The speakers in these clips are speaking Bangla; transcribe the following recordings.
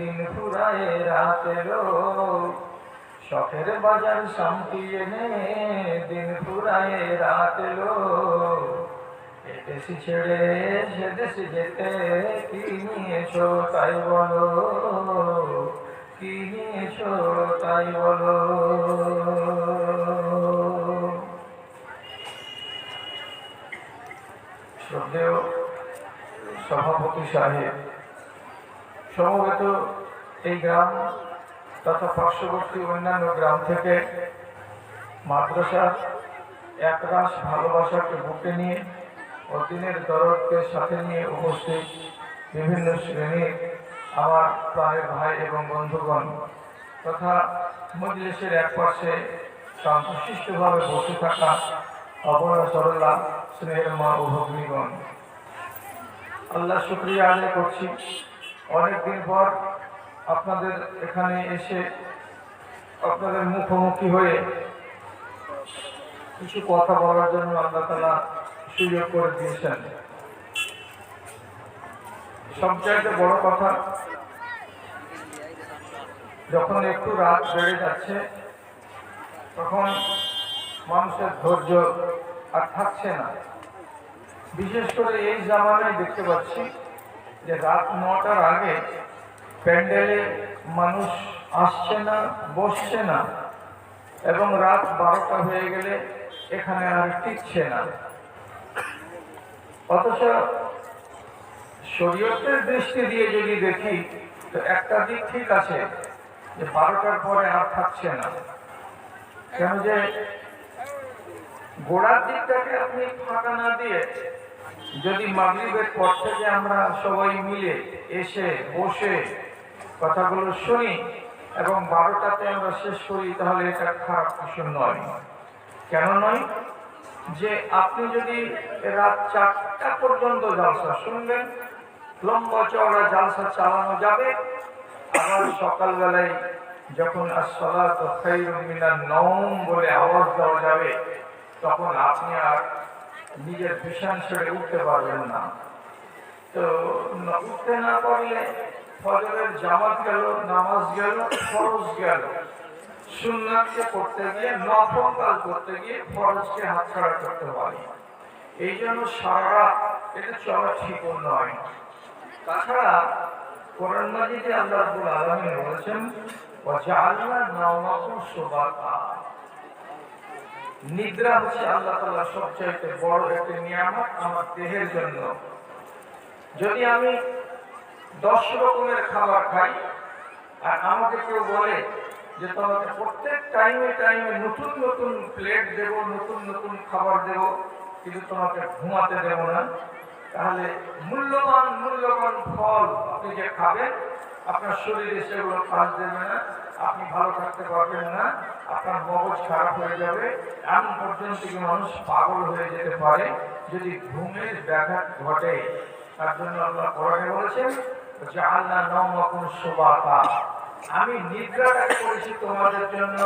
দিন ফুরায় রাত এলো শখের বাজার শান্তি এনে দিন ফুরায় রাত এলো এ ছেড়ে সে দেশে যেতে কি নিয়েছো তাই বলো? কি নিয়েছো তাই বলো? সভাপতি সাহেব সমবেত এই গ্রাম তথা পার্শ্ববর্তী অন্যান্য গ্রাম থেকে মাদ্রাসার একরাশ ভালোবাসাকে বুকে নিয়ে ও দিনের দরদকে সাথে নিয়ে উপস্থিত বিভিন্ন শ্রেণির আমার প্রায় ভাই এবং বন্ধুগণ তথা মজলিসের এক পাশে শান্তশিষ্টভাবে বসে থাকা অবরা সরলা স্নেহের মা ও ভগ্নীগণ। আল্লাহ শুক্রিয়া আদায় করছি। অনেকদিন পর আপনাদের এখানে এসে আপনাদের মুখোমুখি হয়ে কিছু কথা বলার জন্য আল্লাহ তালা সুযোগ করে দিয়েছেন। সবচাইতে বড় কথা, যখন একটু রাত বেড়ে যাচ্ছে, তখন মানুষের ধৈর্য আর থাকছে না। বিশেষ করে এই জামানায় দেখতে পাচ্ছি যে রাত নটার আগে প্যান্ডেলে মানুষ আসছে না, বসছে না এবং রাত বারোটা হয়ে গেলে এখানে আর টিকছে না। অথচ শরীয়তের দৃষ্টি দিয়ে যদি দেখি, তো একটা দিক ঠিক আছে যে বারোটার পরে আর থাকছে না। কেন যে গোড়ার দিকটাকে আপনি ফাঁকা না দিয়ে যদি মাগরিবের পর থেকে আমরা সবাই মিলে এসে, বসে কথাগুলো শুনি এবং বারোটাতে আমরা শেষ করি, তাহলে এটা খারাপ কিছু নয়। কেন নয়? যে আপনি যদি রাত চারটা পর্যন্ত জালসা শুনবেন, লম্বা চওড়া জালসা চালানো যাবে, আবার সকালবেলায় যখন আসসালাতু খায়রুম মিনান নওম বলে আওয়াজ দেওয়া যাবে, তখন আপনি আর নিজের বিছান ছেড়ে উঠতে পারবেন না। তো উঠতে না পারলে ফজরের জামাত গেল, নামাজ গেল, ফরজ গেল। সুন্নাতকে করতে গিয়ে নফল করতে গিয়ে ফরজকে হাতছাড়া করতে পারি। এই জন্য সারা এটা চলা ঠিক নয়। তাছাড়া কোরআন মাজিদে আল্লাহ আলামিন বলেছেন ওয়াজআলনা নাওমাকুম সুবাতা। নিদ্রা হচ্ছে আল্লাহ তাআলা সবচাইতে বড় একটি নিয়ামত আমার দেহের জন্য। যদি আমি দশ রকমের খাবার খাই, আর আমাকে কেউ বলে যে তোমাকে প্রত্যেক টাইমে টাইমে নতুন নতুন প্লেট দেব, নতুন নতুন খাবার দেব, কিন্তু তোমাকে ঘুমাতে দেব না, তাহলে মূল্যবান মূল্যবান ফল আপনি যে খাবেন, আপনার শরীরে সেগুলো কাজ দেবে না। আপনি ভালো থাকতে পারবেন না, আপনার মগজ খারাপ হয়ে যাবে, এমন পর্যন্ত মানুষ পাগল হয়ে যেতে পারে যদি ঘুমের ব্যাঘাত ঘটে? তার জন্য আল্লাহ কোরআনে বলেছেন যে আল্লাহ সুবাতা। আমি নিদ্রাটাকে করেছি তোমাদের জন্য,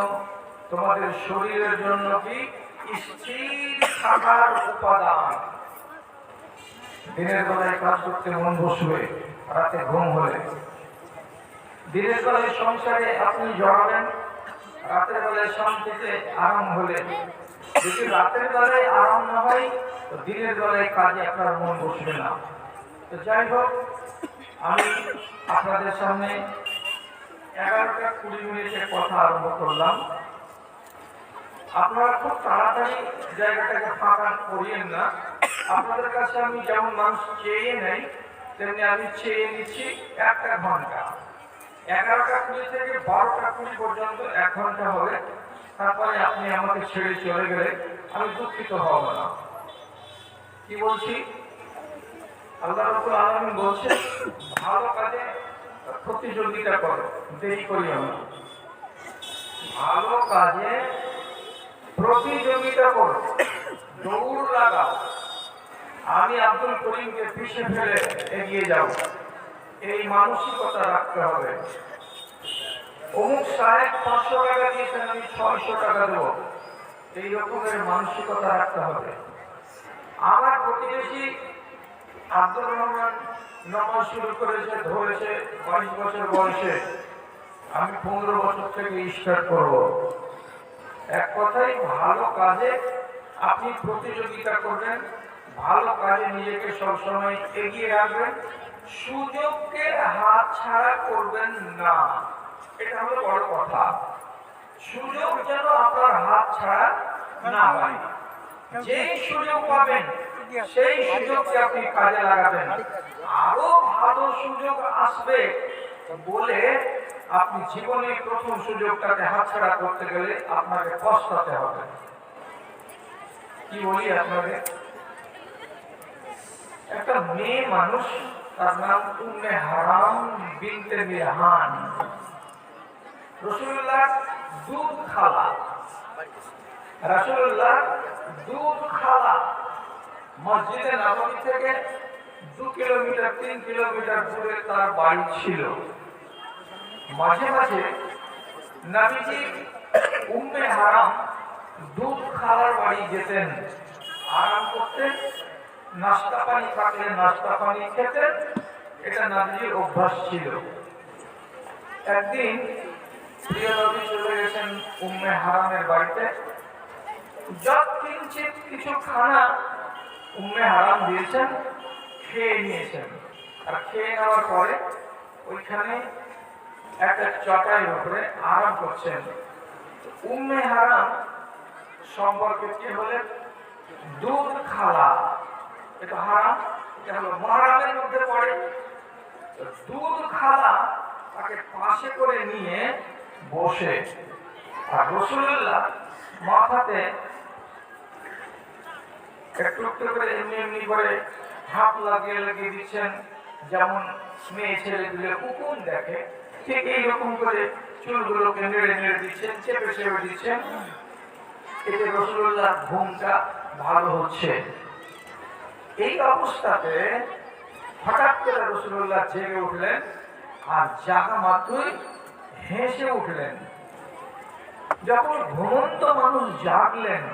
তোমাদের শরীরের জন্য কি? স্থির থাকার উপাদান। দিনের বেলায় কাজ করতে মন বসবে, রাতে ঘুম হলে দিনের বেলায় সংসারে আপনি জড়াবেন, রাতের বেলায় শান্তিতে আরাম হলে। যদি রাতের বেলায় আরাম না হয়, তো দিনের বেলায় কাজে আপনার মন বসবে না। তো যাই হোক, আমি আপনাদের সামনে এগারোটা কুড়ি মিনিটের কথা আরম্ভ করলাম। আপনারা খুব তাড়াতাড়ি জায়গাটাকে ফাঁকা করিয়েন না। আপনাদের কাছে আমি যেমন মানুষ চেয়ে নেই, তেমনি আমি চেয়ে নিচ্ছি একটা ঘণ্টা। এগারোটা কুড়ি থেকে বারোটা কুড়ি পর্যন্ত এক ঘণ্টা হবে। তারপরে আপনি আমাকে ছেড়ে চলে গেলে আমি দুঃখিত হব না। কি বলছি? আল্লাহ রব্বুল আলামিন বলছে, ভালো কাজে প্রতিযোগিতা করো, দেরি করি আমরা ভালো কাজে প্রতিযোগিতা করো, দৌড় লাগাও। আমি আব্দুল করিমকে পিছিয়ে ফেলে এগিয়ে যাব। এই মানসিকতা রাখতে হবে। অমুক সাহেব পাঁচশো টাকা দিয়েছেন, আমি ছয়শো টাকা দেবো। এই রকমের মানসিকতা রাখতে হবে। আমার প্রতিবেশী আব্দুর রহমান নামাজ শুরু করেছে, ধরেছে বাইশ বছর বয়সে। আমি পনেরো বছর থেকে স্টার্ট করব। এক কথাই ভালো কাজে আপনি প্রতিযোগিতা করবেন, ভালো কাজে নিজেকে সবসময় এগিয়ে রাখবেন। সুযোগকে হাত ছাড়া করবেন না। এটা হলো বড় কথা। সুযোগ যেন আপনার হাত ছাড়া না হয়। যেই সুযোগ পাবেন, সেই সুযোগকে আপনি কাজে লাগাবেন। আরও ভালো সুযোগ আসবে বলে আপনি জীবনে প্রথম সুযোগটাকে হাতছাড়া করতে গেলে আপনাকে পস্তাতে হবে। কি বলি আপনাকে? একটা মেয়ে মানুষ তার নাম উম্মে হারাম বিনতে মিরহান রসুল্লাহ দুধ খালা। রাসূলুল্লাহ দুধ খালা। মসজিদে নববী থেকে দু কিলোমিটার, তিন কিলোমিটার দূরে তার বাড়ি ছিল। মাঝে মাঝে নবীজি উম্মে হারাম দুধ খালার বাড়ি যেতেন। আরাম করতেন নাস্তা পানি থাকলে নাস্তা পানি খেতেন এটা নবীজির অভ্যাস ছিল। একদিন প্রিয় নবী চলে গেছেন উম্মে বাড়িতে। যত কিঞ্চিত কিছু খানা উম্মে হারাম দিয়েছেন, খেয়ে নিয়েছেন। আর খেয়ে নেওয়ার পরে ওইখানে একটা চটাইয়ের উপরে আরাম করছেন। উম্মে হারাম সম্পর্কে হলে? দুধ খালা। এটা হারাম, এটা হলো মহারামের মধ্যে পড়ে। দুধ খালা তাকে পাশে করে নিয়ে বসে। আর রসুল্লাহ মাথাতে একটু একটু করে এমনি এমনি করে হাত লাগিয়ে লাগিয়ে দিচ্ছেন। যেমন মেয়ে ছেলেগুলো কুকুর দেখে, ঠিক এইরকম করে চুলগুলোকে নেড়ে নেড়ে দিচ্ছেন, চেপে চেপে দিচ্ছেন। এতে রসুল্লাহ ঘুমটা ভালো হচ্ছে। এই অবস্থাতে হঠাৎ করে রসুল্লাহ জেগে উঠলেন আর জাগা মাত্রই হেসে উঠলেন। যখন ঘুমন্ত মানুষ জাগলেন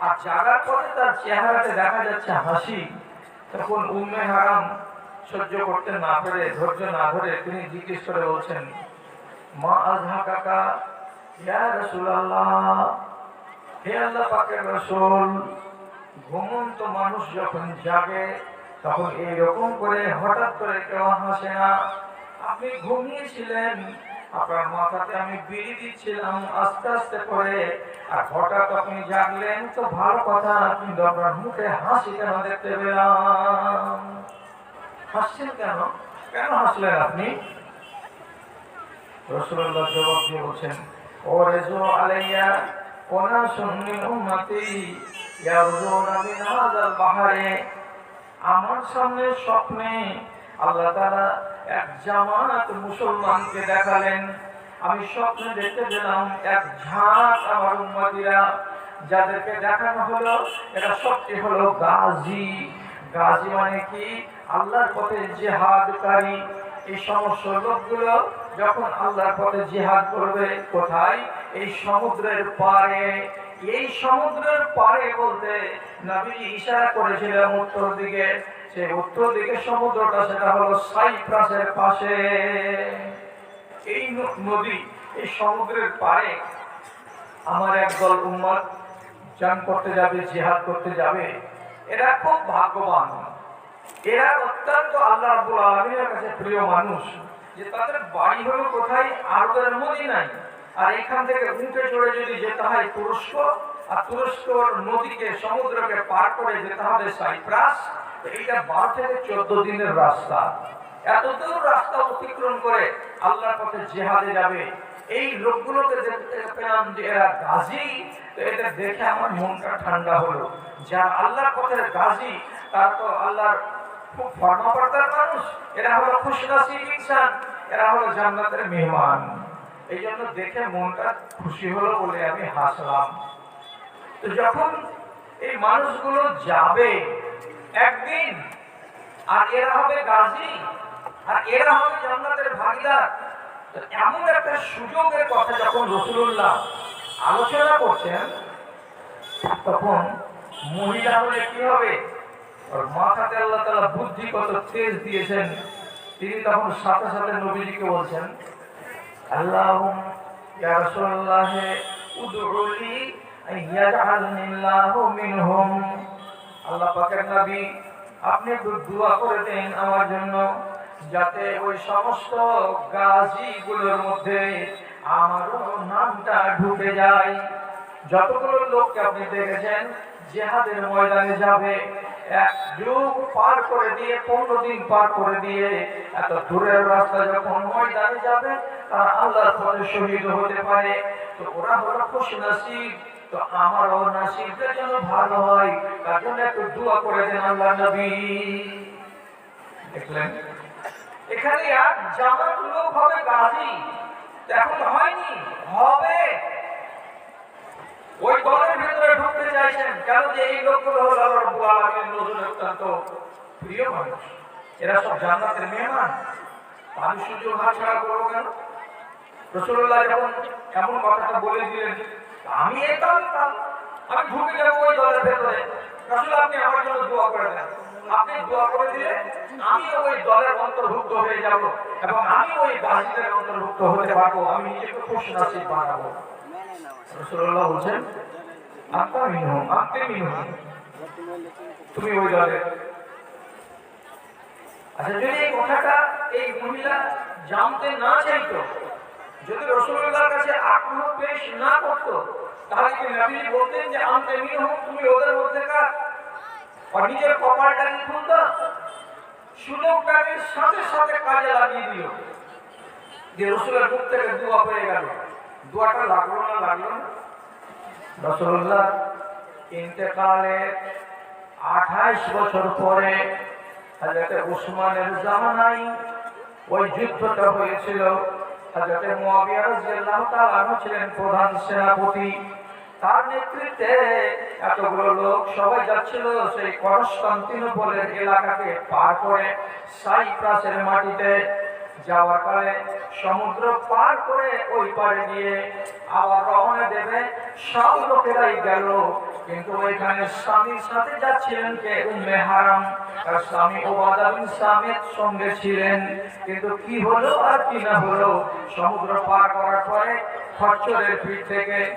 আর জাগার পরে তার চেহারাতে দেখা যাচ্ছে হাসি, তখন উম্মে হারাম সহ্য করতে না পেরে, ধৈর্য না ধরে তিনি জিজ্ঞেস করে বলছেন, মা আজহা কাকা, ইয়া রাসূলুল্লাহ, হে আল্লাহ পাকের রাসূল ঘুমন্ত মানুষ যখন জাগে, তখন এইরকম করে হঠাৎ করে কেউ হাসে না। আপনি ঘুমিয়েছিলেন, আপনার মাথাতে আমি বিড়ি দিচ্ছিলাম আস্তে আস্তে করে, আর হঠাৎ আপনি জাগলেন, তো ভালো কথা কিন্তু আপনার মুখে হাসি কেন দেখতে পেলাম? হাসছেন কেন? কেন হাসলেন আপনি? রসুল্লাহ জবাব দিয়ে বলছেন ও রেজু আলাইয়া ওনা সুন্নি উম্মতি, ইয়ারজুনা মিন হাযাল বাহারে। আমার সামনে স্বপ্নে আল্লাহ তাআলা এক জামাত মুসলমানকে দেখালেন। আমি স্বপ্নে দেখতে পেলাম এক ঝাঁক আমার উম্মতিরা, যাদেরকে দেখানো হলো, এটা সবটি হলো গাজী। গাজী মানে কি? আল্লাহর পথে জেহাদকারী। এই সমস্ত লোকগুলো যখন আল্লাহর পথে জিহাদ করবে, কোথায়? এই সমুদ্রের পারে এই সমুদ্রের পারে বলতে নবী ইশারা করেছিলেন উত্তর দিকে। সেই উত্তর দিকে সমুদ্রটা, সেটা হলো সাইপ্রাসের পাশে। এই নদী, এই সমুদ্রের পারে আমার একদল উম্মত জান করতে যাবে, জিহাদ করতে যাবে। এরা খুব ভাগ্যবান। এরা অত্যন্ত আল্লাহ রাব্বুল আলামিনের কাছে প্রিয় মানুষ। যে তাদের বাড়ি হলো কোথায়? আরবের মদিনায়। আর এখান থেকে উঠে চড়ে যদি যেতে হয় তুরস্ক, আর তুরস্কর নদীকে, সমুদ্রকে পার করে যেতে হবে সাইপ্রাস এইটা বারো থেকে চোদ্দ দিনের রাস্তা। এত দূর রাস্তা অতিক্রম করে আল্লাহর পথে জেহাদে যাবে। এই লোকগুলোকে দেখতে পেলাম যে এরা গাজী, তো এটা দেখে আমার মনটা ঠান্ডা হলো। যারা আল্লাহর পথের গাজী, তারা তো আল্লাহর খুব ফর্মাবর্তার মানুষ। এরা হলো খুশনাসিব ইনসান, এরা হলো জান্নাতের মেহমান। এই জন্য দেখে মনটা খুশি হলো বলে আমি হাসলাম। তো যখন এই মানুষগুলো যাবে একদিন, আর এরা হবে গাজী, আর এরা হবে জান্নাতের ভাগিদার এমন একটা সুযোগের কথা যখন রসুল্লাহ আলোচনা করছেন, তখন মহিলা হলে কি হবে? আর মাথাতে আল্লাহ তাআলা বুদ্ধি কত তেজ দিয়েছেন। তিনি তখন সাথে সাথে নবীজিকে বলছেন আল্লাহুম ইয়া রাসূলুল্লাহ উদউ লি আইয়াজআলনি আল্লাহু মিনহুম আল্লাহ পাকের নবী, আপনি দোয়া করে দেন আমার জন্য, যাতে ওই সমস্ত গাজীগুলোর মধ্যে আমারও নামটা ঢুকে যায়। যতগুলো লোককে আপনি দেখেছেন জেহাদের ময়দানে যাবে। এক যুগ পার করে দিয়ে, পনেরো দিন পার করে দিয়ে, এত দূরের রাস্তা যখন ময়দানে যাবে, তারা আল্লাহর শহীদ হতে পারে। তো ওরা খুশি নাসিব। তো নাসিবটা যেন ভালো হয়। তার জন্য একটু দোয়া করে দেন আল্লাহ নবী। দেখলেন? এখানে এক জামাত লোক হবে গাজী এখন হয়নি? হবে। ওই দলের ভিতরে ঢুকতে চাইছেন কেন যে এই লোকগুলো হলো রাব্বুল আলামিনের নজরে অত্যন্ত প্রিয় মানুষ। এরা সব জান্নাতের মেহমান। আমি সুযোগ হাতছাড়া করব কেন? রসুল্লাহ যখন এমন কথাটা বলে দিলেন আমি দল দল, আমি ঢুকে যাব ওই দলের ভেতরে। রসুল আপনি আমার জন্য দোয়া করে দেন। আপনি দোয়া করে দিলে আমি ওই দলের অন্তর্ভুক্ত হয়ে যাব এবং আমি ওই গাজীদের অন্তর্ভুক্ত হতে পারব। আমি নিজেকে খুশ নাসিব বানাবো। রসুল্লাহ বলছেন আত্মা মিনহুম আত্মে মিনহুম তুমি ওই দলে আচ্ছা বলতেন যে আনতে মিনহুম তুমি ওদের নিজের কপালটাকে খুলতো সুযোগটাকে সাথে সাথে কাজে লাগিয়ে দিল যে রসুলের মুখ থেকে দোয়া পেয়ে গেল। দোয়াটা লাগল না লাগল না। রসুল্লাহ ইন্তেকালের আঠাইশ বছর পরে হাজরতে উসমানের জামানাই ওই যুদ্ধটা হয়েছিল। হাজরতে মুয়াবিয়া রাদিয়াল্লাহু তাআলা ছিলেন প্রধান সেনাপতি। তার নেতৃত্বে এতগুলো লোক সবাই যাচ্ছিল সেই কনস্টান্তিনোপলের এলাকাকে পার করে সাইপ্রাসের মাটিতে। যাওয়ার কালে সমুদ্র পার করে ওই পারে গিয়ে আবার রওনা দেবে। সব লোকেরাই গেল। কিন্তু ওইখানে স্বামীর সাথে যাচ্ছিলেন কে? উম্মে হারাম। তার স্বামী ওবাদা বিন সামিত সঙ্গে ছিলেন। কিন্তু কি হলো আর কি না হলো? সমুদ্র পার করার পরে খচ্চরের পিঠ থেকে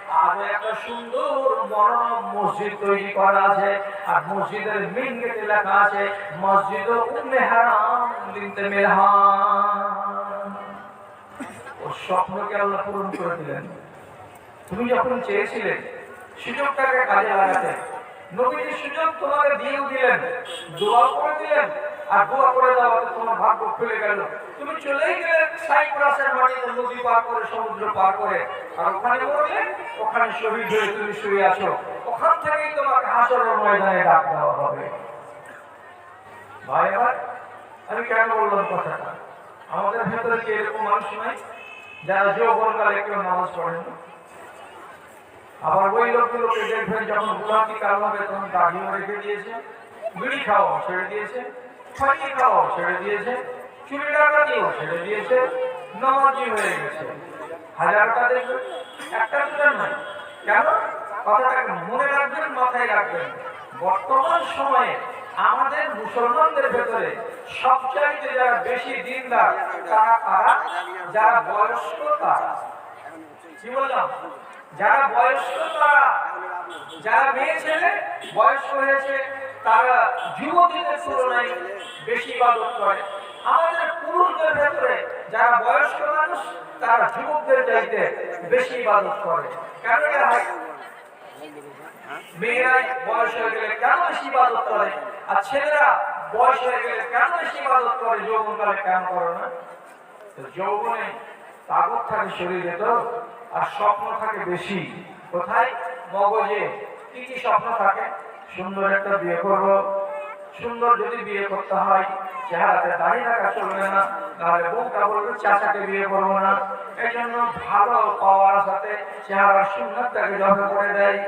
আরও একটা সুন্দর আল্লাহ পূরণ করে দিলেন। তুমি যখন চেয়েছিলে সুযোগটাকে কাজে লাগাতে, নবীজি সুযোগ তোমাকে দিয়েও দিলেন, দোয়া করে দিলেন, আর দোয়া করে দেওয়াতে তোমার ভাগ্য খুলে গেল। তুমি চলেই গেলে সাইপ্রাসের মাটিতে নদী পার করে, সমুদ্র পার করে। আর ওখানে মরলে ওখানে শহীদ হয়ে তুমি শুয়ে আছো। ওখান থেকেই তোমাকে হাসরের ময়দানে ডাক দেওয়া হবে। ভাই, আমার আমি কেন বললাম কথাটা? আমাদের ভেতরে কি এরকম মানুষ নাই? যারা যৌবনকালে কেউ নামাজ পড়েন না? আবার ওই লোকগুলোকে দেখবেন যখন বুড়াটি কাল হবে, তখন দাড়িও রেখে দিয়েছে। বিড়ি খাওয়াও ছেড়ে দিয়েছে। ফাঁকি খাওয়াও ছেড়ে দিয়েছে। চুরি ডাকাতিও ছেড়ে দিয়েছে নামাজি হয়ে গেছে হাজারটা দেখবেন একটা নয় কেন কথাটাকে মনে রাখবেন মাথায় রাখবেন বর্তমান সময়ে আমাদের মুসলমানদের ভেতরে সবচাইতে যারা বেশি দিনদার তারা কারা যারা বয়স্ক তারা কি বললাম যারা বয়স্ক তারা যারা মেয়ে ছেলে বয়স্ক হয়েছে তারা যুবতীদের তুলনায় বেশি ইবাদত করে আমাদের পুরুষদের ভেতরে যারা বয়স্ক মানুষ, তারা যুবকদের চাইতে বেশি ইবাদত করে। কেন এটা হয়? মেয়েরা বয়স হয়ে গেলে কেন বেশি ইবাদত করে? আর ছেলেরা বয়স হয়ে গেলে কেন বেশি ইবাদত করে? যৌবনকালে কেন করে না? যৌবনে তাগত থাকে শরীরে তো, আর স্বপ্ন থাকে বেশি। কোথায়? মগজে। কি কি স্বপ্ন থাকে? সুন্দর একটা বিয়ে করব। সুন্দর যদি বিয়ে করতে হয় চেহারাতে দাঁড়িয়ে থাকা চলবে না। তাহলে বউটা বলবে, চাচাকে বিয়ে করব না। এই জন্য ভালো পাওয়ার সাথে চেহারার সুন্দরটাকে জবে করে দেয়।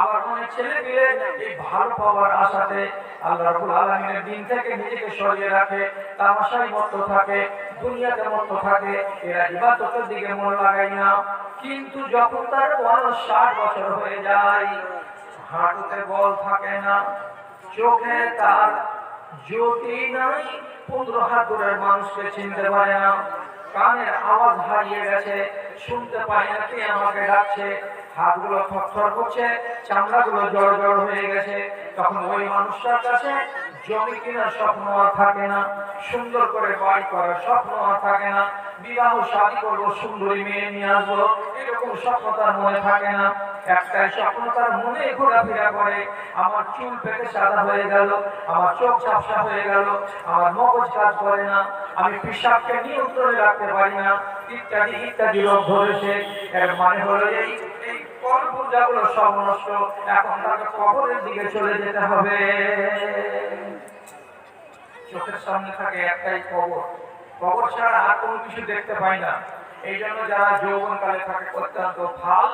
আবার অনেক ছেলে পেলে এই ভালো পাওয়ার আশাতে আল্লাহ রাব্বুল আলামিনের দিন থেকে নিজেকে সরিয়ে রাখে। তামাশায় মত্ত থাকে, দুনিয়াতে মত্ত থাকে, এরা ইবাদতের দিকে মন লাগায় না। কিন্তু যখন তার বয়স ষাট বছর হয়ে যায়, হাঁটুতে বল থাকে না, চোখে তার জ্যোতি নাই পনেরো হাত দূরের মানুষকে চিনতে পারে না। কানের আওয়াজ হারিয়ে গেছে, শুনতে পায় না কে আমাকে ডাকছে। হাতগুলো থরথর করছে, চামড়াগুলো জড় জড় হয়ে গেছে। তখন ওই মানুষটার কাছে জমি কেনার স্বপ্ন আর থাকে না। সুন্দর করে বাড়ি করার স্বপ্ন আর থাকে না। বিবাহ, শাদী করব, সুন্দরী মেয়ে নিয়ে আসব, এরকম স্বপ্ন তার মনে থাকে না। একটাই স্বপ্ন তার মনে ঘোরাফেরা করে, আমার চুল পেটে সাদা হয়ে গেল, আমার চোখ ঝাপসা হয়ে গেল, আমার মগজ কাজ করে না, আমি পেশাবকে নিয়ন্ত্রণে রাখতে পারি না, ইত্যাদি ইত্যাদি রোগ ধরেছে। এর মানে হলো এই কর্মপূজাগুলো সব এখন তাকে কবরের দিকে চলে যেতে হবে। চোখের সামনে থাকে একটাই কবর। কবর ছাড়া আর কোনো কিছু দেখতে পাই না। এই জন্য যারা যৌবনকালে থাকে, অত্যন্ত ফাল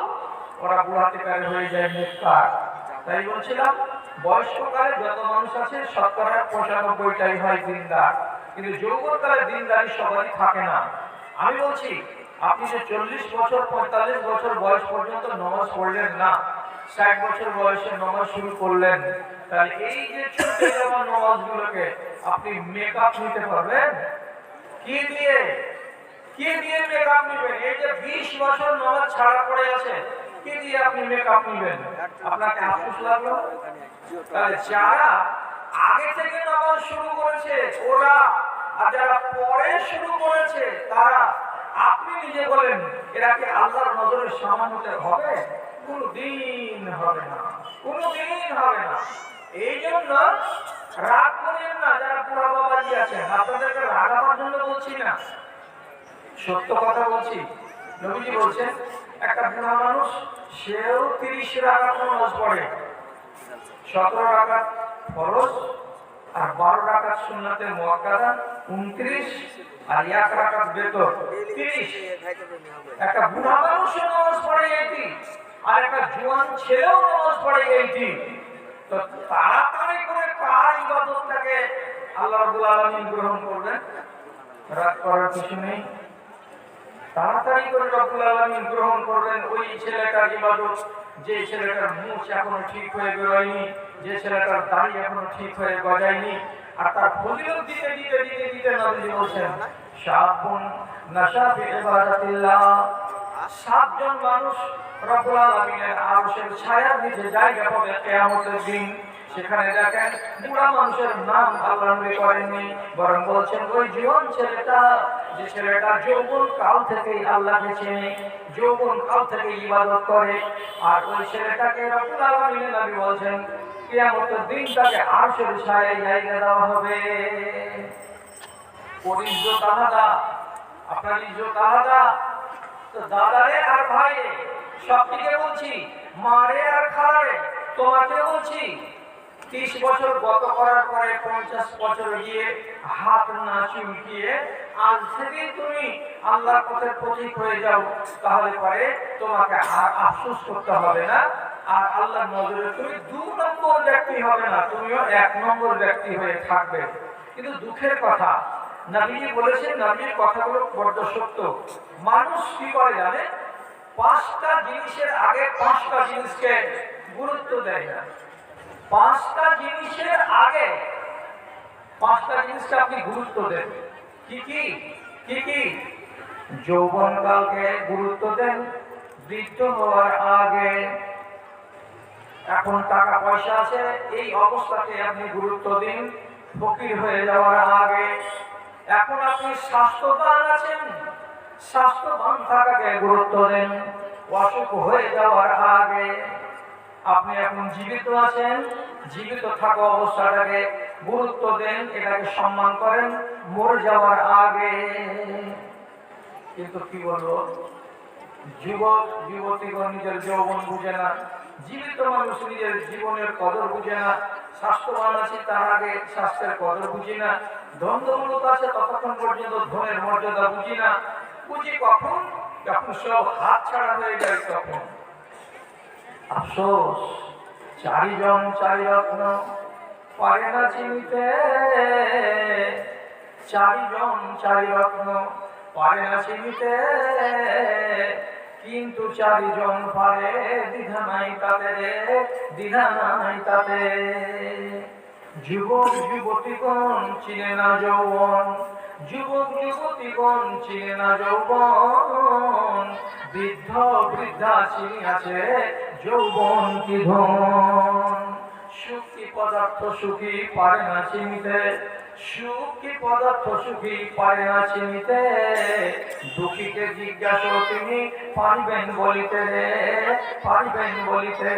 ওরা বুড়াতে কালে হয়ে যায় মুক্তার। তাই বলছিলাম, বয়স্ককালে যত মানুষ আছে, শতকরা পঁচানব্বইটাই হয় দিনদার কিন্তু যৌবনকালে দিনদারি সবারই থাকে না। আমি বলছি আপনি যে চল্লিশ বছর, পঁয়তাল্লিশ বছর বয়স পর্যন্ত নমাজ পড়লেন না। ষাট বছর বয়সে নমাজ শুরু করলেন। তাহলে এই যে আপনি মেকআপ নিতে পারবেন? কি দিয়ে? কি দিয়ে মেকআপ এই যে বিশ বছর নমাজ ছাড়া পড়ে আছে, কি দিয়ে আপনি মেকআপ নেবেন? আপনাকে আফসোস লাগল? তাহলে যারা আগে থেকে নামাজ শুরু করেছে, ওরা আর যারা পরে শুরু করেছে, তারা আপনি নিজে বলেন, এরা কি আল্লাহর নজরে সমান হবে? কোনো দিন হবে না। কোনো দিন হবে না। এই জন্য রাগ করেন না, যারা পুরা বাবাজি আছেন আপনাদেরকে রাগাবার জন্য বলছি না। সত্য কথা বলছি। নবীজি বলছেন, একটা বুড়া মানুষ, সেও তিরিশ রাখাত নামাজ পড়ে। সতেরো রাখাত ফরজ আর বারো রাখাত সুন্নাতে মোয়াক্কাদা। উনত্রিশ আর এক রাখাত বেতর তিরিশ। একটা বুড়া মানুষও নামাজ পড়ে এইটি, আর একটা জোয়ান ছেলেও নামাজ পড়ে এইটি। তো তাড়াতাড়ি করে কার ইবাদতটাকে আল্লাহ রাব্বুল আলামিন গ্রহণ করবেন? রাত করার কিছু নেই। তাড়াতাড়ি করে রব্বুল আলামিন গ্রহণ করবেন ওই ছেলেটার ইবাদত। যে ছেলেটার মুখ এখনও ঠিক হয়ে বেরোয়নি, যে ছেলেটার দাড়ি এখনও ঠিক হয়ে গজায়নি আর তার ফজিলত দিতে দিতে দিতে দিতে নবীজি বলছেন শাবুন নাশা ফি ইবাদাতিল্লাহ। সাতজন মানুষ রব্বুল আলামিনের আরশের ছায়ার নিচে জায়গা পাবে কিয়ামতের দিন। সেখানে দেখেন বুড়া মানুষের নাম আল্লাহ নবী করেননি, বরং বলছেন, ওই জীবন ছেলেটা, যে ছেলেটা যৌবন কাল থেকেই আল্লাহকে চেনে যৌবন কাল থেকে ইবাদত করে। আর ওই ছেলেটাকে রব্বুল আলামিনের নবী বলছেন কিয়ামতের দিন তাকে আরশের ছায়ায় জায়গা দেওয়া হবে। তোমাকে বলছি, তিরিশ বছর গত করার পরে পঞ্চাশ বছর গিয়ে হাত না চুলকিয়ে আজ থেকেই তুমি আল্লাহর পথে পথিক হয়ে যাও, তাহলে পরে তোমাকে আর আফসোস করতে হবে না। আর আল্লাহর নজরে তুমি দু নম্বর ব্যক্তি হবে না, তুমিও এক নম্বর ব্যক্তি হয়ে থাকবে। কিন্তু দুঃখের কথা নবীজি বলেছেন, নবীর কথাগুলো বড্ড সত্য। মানুষ কি করে জানে? পাঁচটা জিনিসের আগে পাঁচটা জিনিসকে গুরুত্ব দেয় না। পাঁচটা জিনিসের আগে পাঁচটা জিনিসকে আপনি গুরুত্ব দেন। কি কি? কি কি? যৌবনকালকে গুরুত্ব দেন, বৃদ্ধ হওয়ার আগে এখন টাকা পয়সা আছে, এই অবস্থাতে আপনি গুরুত্ব দিন, ফকির হয়ে যাওয়ার আগে। এখন আপনি স্বাস্থ্যবান আছেন, স্বাস্থ্যবান থাকাকে গুরুত্ব দেন, অসুখ হয়ে যাওয়ার আগে। আপনি এখন জীবিত আছেন, জীবিত থাকা অবস্থাটাকে গুরুত্ব দেন, এটাকে সম্মান করেন, মরে যাওয়ার আগে। কিন্তু কি বলব? যুবক, যুবতীগণ নিজের যৌবন বুঝে না। জীবিত মানুষ নিজের জীবনের কদর বুঝে না, স্বাস্থ্যবান আছে তার আগে স্বাস্থ্যের কদর বুঝি না ধন আছে ততক্ষণ পর্যন্ত ধনের মর্যাদা বুঝি না, বুঝি কখন? যখন সব হাত ছাড়া হয়ে যায় তখন। আফসোস, চারিজন চারি রত্ন পারে না চিনিতে। চারিজন চারি রত্ন পারে না চিনিতে। কিন্তু চারিজন পারে দ্বিধা নাই তাতে দ্বিধা নাই তাতে। যুবক যুবতীগণ চিনে না যৌবন, যুবক যুবতীগণ চিনে না যৌবন। বৃদ্ধ বৃদ্ধা চিনি আছে যৌবন কি ধন? সুখী পদার্থ সুখী পারে না চিনিতে সুখী পদার্থ সুখী পারে না চিনিতে দুঃখীকে জিজ্ঞাসা তিনি, পারিবেন বলিতে রে, পারিবেন বলিতে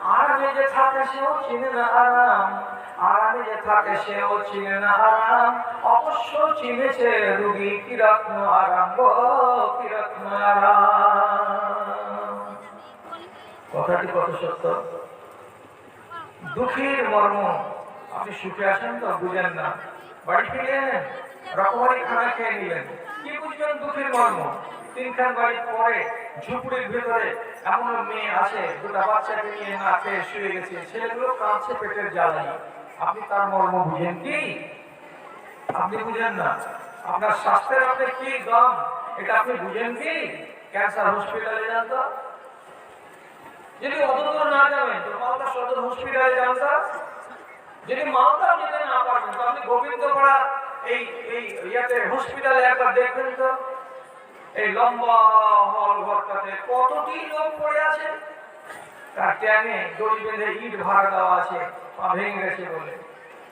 আরামে যে থাকে সেও চিনে না আরাম যে থাকে সেও চিনে না আরাম। অবশ্য চিনেছে রুগী কি রত্ন আরাম গো কি রত্ন আরাম। কথাটি কত সত্য? দুঃখের মর্ম আপনি আসেন তো? বুঝেন না। বাড়ি ফিরে রকমারি খানা খেয়ে নিলেন। কি বুঝবেন দুঃখের মর্ম? তিনখান পরে ভেতরে এমন মেয়ে আছে, দুটা বাচ্চাকে নিয়ে না খেয়ে শুয়ে গেছে। ছেলেগুলো কাঁদছে পেটের আপনি তার মর্ম বুঝেন কি? আপনি বুঝেন না। আপনার স্বাস্থ্যের আপনি কি দাম? এটা আপনি বুঝেন কি? ক্যান্সার হসপিটালে যান তো। যদি অত দূর না যাবেন, তো মালদা সদর হসপিটালে যান যদি মালদা যেতে না পারেন তো আপনি গোবিন্দপাড়া এই এই ইয়াতে হসপিটালে একবার দেখবেন তো। এই লম্বা হল ঘরটাতে কতটি লোক পড়ে আছে? তার ট্যাঙে দড়ি বেঁধে ইট ভাড়া দেওয়া আছে, পা ভেঙে গেছে বলে।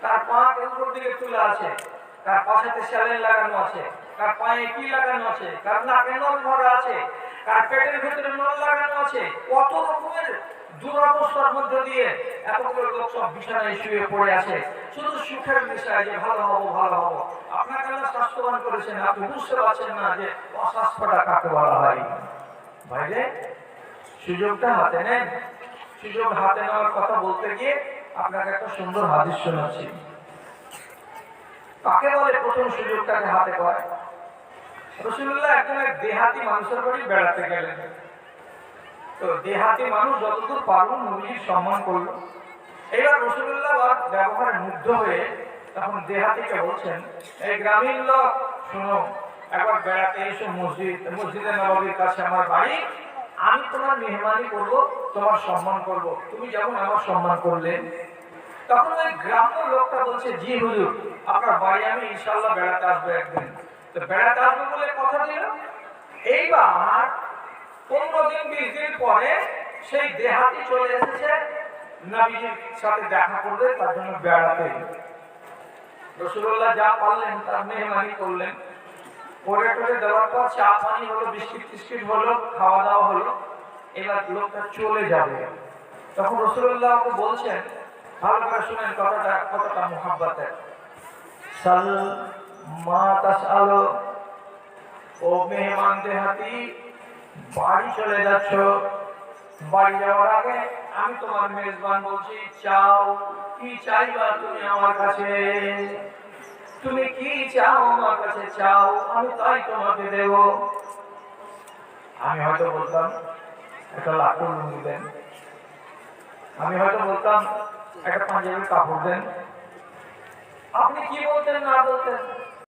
তার পা উপর দিকে তুলে আছে, তার পাশেতে স্যালাইন লাগানো আছে, তার পায়ে কি লাগানো আছে, তার নাকে নল ভরা আছে তার পেটের ভেতরে নল লাগানো আছে। কত রকমের দুরবস্থার মধ্যে দিয়ে এতগুলো লোক সব বিছানায় শুয়ে পড়ে আছে। শুধু সুখের বিষয় যে ভালো হব ভালো হব। আপনাকে আল্লাহ স্বাস্থ্যবান করেছেন, আপনি বুঝতে পারছেন না যে অস্বাস্থ্যটা কাকে বলা হয়। ভাইরে সুযোগটা হাতে নেন। সুযোগ হাতে নেওয়ার কথা বলতে গিয়ে আপনাকে একটা সুন্দর হাদিস শোনাচ্ছি। কাকে বলে প্রথম সুযোগটাকে হাতে করে রসুল্লাহ একজন এক দেহাতি মানুষের বাড়ি বেড়াতে গেলেন। তো দেহাতি মানুষ যতদূর নবীজির সম্মান করল। এবার রসুল্লাহ ব্যবহারে মুগ্ধ হয়ে তখন দেহাতিকে বলছেন, এই গ্রামীণ লোক, শোনো, একবার বেড়াতে এসো মসজিদ, মসজিদে কাছে আমার বাড়ি। আমি তোমার মেহমানি করব, তোমার সম্মান করব। তুমি যেমন আমার সম্মান করলে। তখন ওই গ্রাম্য লোকটা বলছে, জি হুজুর, আপনার বাড়ি আমি ইনশাল্লাহ বেড়াতে আসব একদিন। তো বেড়াতে আসব বলে কথা দিল এইবার পনেরো দিন, বিশ দিন পরে সেই দেহাতি চলে এসেছে। নবীজির সাথে দেখা করবে, তার জন্য বেড়াতে রসুল্লাহ যা পারলেন, তার মেহমানি করলেন। করে টোরে দেওয়ার পর চা পানি হলো, বিস্কিট টিস্কিট হলো, খাওয়া দাওয়া হলো। এবার লোকটা চলে যাবে। তখন রসুল্লাহ বলছেন, ভালো করে শুনেন কথাটা কতটা মোহাব্বতের। সাল মা তাস ও মেহমান দেহাতি, বাড়ি চলে যাচ্ছ। বাড়ি যাওয়ার আগে আমি তোমার মেজবান বলছি, চাও, কি চাইবা তুমি আমার কাছে? চাও আমি তাই তোমাকে দেব। আমি হয়তো বলতাম, একটা লাকুর লুঙ্গি দেন। আমি হয়তো বলতাম, একটা পাঞ্জাবির কাপড় দেন। আপনি কি বলতেন, না বলতেন?